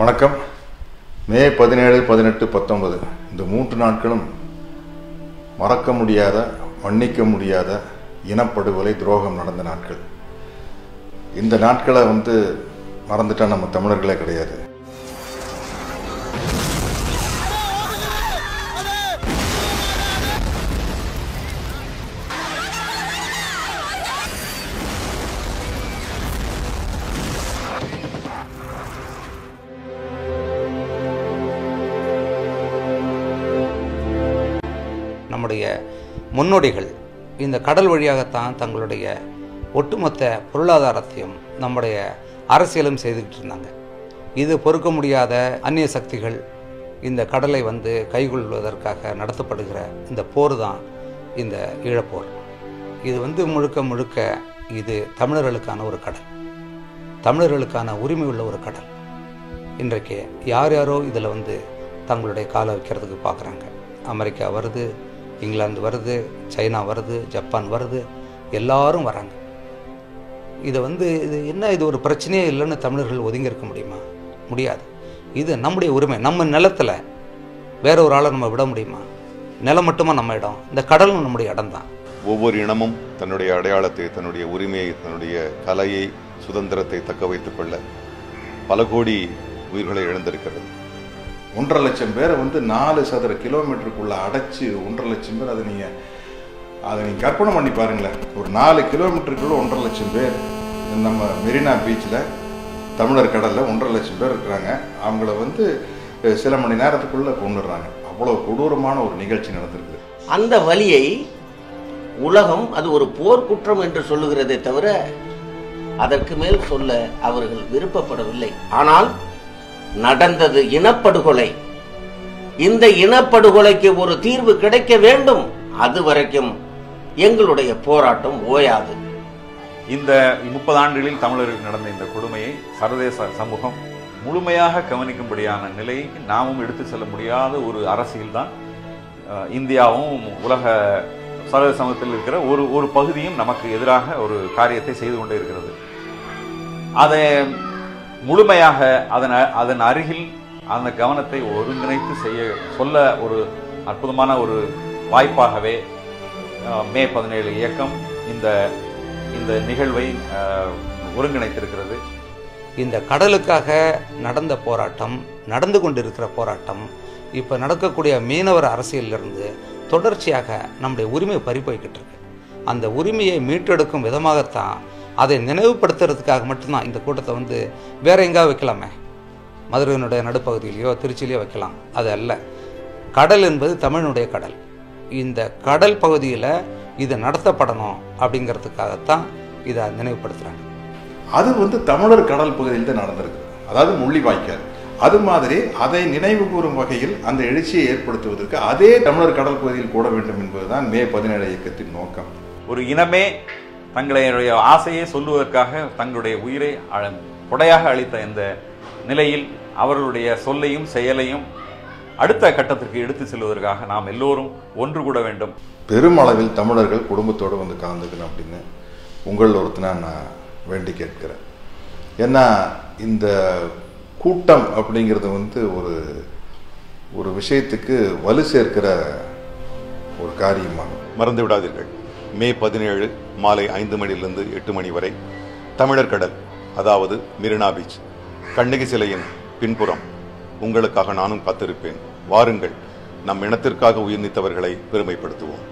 வணக்கம். மே பதினேழு பதினெட்டு பத்தொன்பது. இந்த மூன்று நாட்களும் மறக்க முடியாத மன்னிக்க முடியாத இனப்படுகொலை துரோகம் நடந்த நாட்கள். இந்த நாட்களை வந்து மறந்துட்டா நம்ம தமிழர்களே கிடையாது. நம்முடைய முன்னோடிகள் இந்த கடல் வழியாகத்தான் தங்களுடைய ஒட்டுமொத்த பொருளாதாரத்தையும் நம்முடைய அரசியலும் செய்துக்கிட்டு இருந்தாங்க இது பொறுக்க முடியாத அந்நிய சக்திகள் இந்த கடலை வந்து கைகொள்வதற்காக நடத்தப்படுகிற இந்த போர் தான் இந்த ஈழப்போர். இது வந்து முழுக்க முழுக்க இது தமிழர்களுக்கான ஒரு கடல். தமிழர்களுக்கான உரிமை உள்ள ஒரு கடல். இன்றைக்கு யார் யாரோ இதில் வந்து தங்களுடைய காலை வைக்கிறதுக்கு பார்க்குறாங்க. அமெரிக்கா வருது இங்கிலாந்து வருது சைனா வருது ஜப்பான் வருது எல்லாரும் வராங்க. இதை வந்து இது என்ன இது ஒரு பிரச்சனையே இல்லைன்னு தமிழர்கள் ஒதுங்கி இருக்க முடியுமா? முடியாது. இது நம்முடைய உரிமை. நம்ம நிலத்தில் வேற ஒரு ஆளை நம்ம விட முடியுமா? நிலம் மட்டுமா நம்ம இடம்? இந்த கடலும் நம்முடைய இடம் தான் ஒவ்வொரு இனமும் தன்னுடைய அடையாளத்தை தன்னுடைய உரிமையை தன்னுடைய கலையை சுதந்திரத்தை தக்க வைத்துக் கொள்ள பல கோடி உயிர்களை இழந்திருக்கிறது. ஒன்றரை லட்சம் பேரை வந்து நாலு சதுர கிலோமீட்டருக்குள்ளே அடைச்சி ஒன்றரை லட்சம் பேர் அதை நீங்கள் அதை நீங்கள் கற்பனை பண்ணி பாருங்களேன். ஒரு நாலு கிலோமீட்டருக்குள்ளே ஒன்றரை லட்சம் பேர் நம்ம மெரினா பீச்சில் தமிழர் கடலில் ஒன்றரை லட்சம் பேர் இருக்கிறாங்க. அவங்கள வந்து சில மணி நேரத்துக்குள்ளே கொண்டுடுறாங்க அவ்வளோ கொடூரமான ஒரு நிகழ்ச்சி நடந்திருக்குது. அந்த வழியை உலகம் அது ஒரு போர்க்குற்றம் என்று சொல்லுகிறதே தவிர அதற்கு மேல் சொல்ல அவர்கள் விருப்பப்படவில்லை. ஆனால் நடந்தது இனப்படுகொலை. இந்த இனப்படுகொலைக்கு ஒரு தீர்வு கிடைக்க வேண்டும். அது வரைக்கும் எங்களுடைய போராட்டம் ஓயாது. இந்த முப்பது ஆண்டுகளில் தமிழருக்கு நடந்த இந்த கொடுமையை சர்வதேச சமூகம் முழுமையாக கவனிக்கும்படியான நிலைக்கு நாமும் எடுத்து செல்ல முடியாத ஒரு அரசியல் தான் இந்தியாவும் உலக சர்வதேச சமூகத்தில் இருக்கிற ஒரு ஒரு பகுதியும் நமக்கு எதிராக ஒரு காரியத்தை செய்து கொண்டே இருக்கிறது. அதை முழுமையாக அதன் அதன் அருகில் அந்த கவனத்தை ஒருங்கிணைத்து செய்ய சொல்ல ஒரு அற்புதமான ஒரு வாய்ப்பாகவே மே பதினேழு இயக்கம் இந்த இந்த நிகழ்வை ஒருங்கிணைத்திருக்கிறது. இந்த கடலுக்காக நடந்த போராட்டம் நடந்து கொண்டிருக்கிற போராட்டம் இப்போ நடக்கக்கூடிய மீனவர் அரசியலிருந்து தொடர்ச்சியாக நம்முடைய உரிமை பறிப்போய்கிட்டு இருக்கு. அந்த உரிமையை மீட்டெடுக்கும் விதமாகத்தான் அதை நினைவுபடுத்துறதுக்காக மட்டும்தான் இந்த கூட்டத்தை வந்து வேற எங்கேயாவது வைக்கலாமே? மதுரையினுடைய நடுப்பகுதியிலையோ திருச்சியிலையோ வைக்கலாம். அது அல்ல. கடல் என்பது தமிழனுடைய கடல். இந்த கடல் பகுதியில் இது நடத்தப்படணும் அப்படிங்கிறதுக்காகத்தான் இதை நினைவுபடுத்துகிறாங்க அது வந்து தமிழர் கடல் பகுதியில் தான் நடந்திருக்கு. அதாவது முள்ளிவாய்க்கால். அது மாதிரி அதை நினைவு கூறும் வகையில் அந்த எழுச்சியை ஏற்படுத்துவதற்கு அதே தமிழர் கடல் பகுதியில் கூட வேண்டும் என்பதுதான் மே பதினேழு இயக்கத்தின் நோக்கம். ஒரு இனமே தங்களுடைய ஆசையை சொல்லுவதற்காக தங்களுடைய உயிரை அழ- கொடையாக அளித்த இந்த நிலையில் அவர்களுடைய சொல்லையும் செயலையும் அடுத்த கட்டத்திற்கு எடுத்து செல்வதற்காக நாம் எல்லோரும் ஒன்று கூட வேண்டும். பெருமளவில் தமிழர்கள் குடும்பத்தோடு வந்து கலந்துக்கணும் அப்படின்னு உங்கள் ஒருத்தனா நான் வேண்டி கேட்கிறேன். ஏன்னா இந்த கூட்டம் அப்படிங்கிறது வந்து ஒரு ஒரு விஷயத்துக்கு வலு சேர்க்கிற ஒரு காரியமாகும். மறந்து விடாதீர்கள். மே பதினேழு மாலை ஐந்து மணியிலிருந்து எட்டு மணி வரை தமிழர் கடல் அதாவது மெரினா பீச் கண்ணகி சிலையின் பின்புறம். உங்களுக்காக நானும் காத்திருப்பேன். வாருங்கள் நம் இனத்திற்காக உயிர் நீத்தவர்களை பெருமைப்படுத்துவோம்.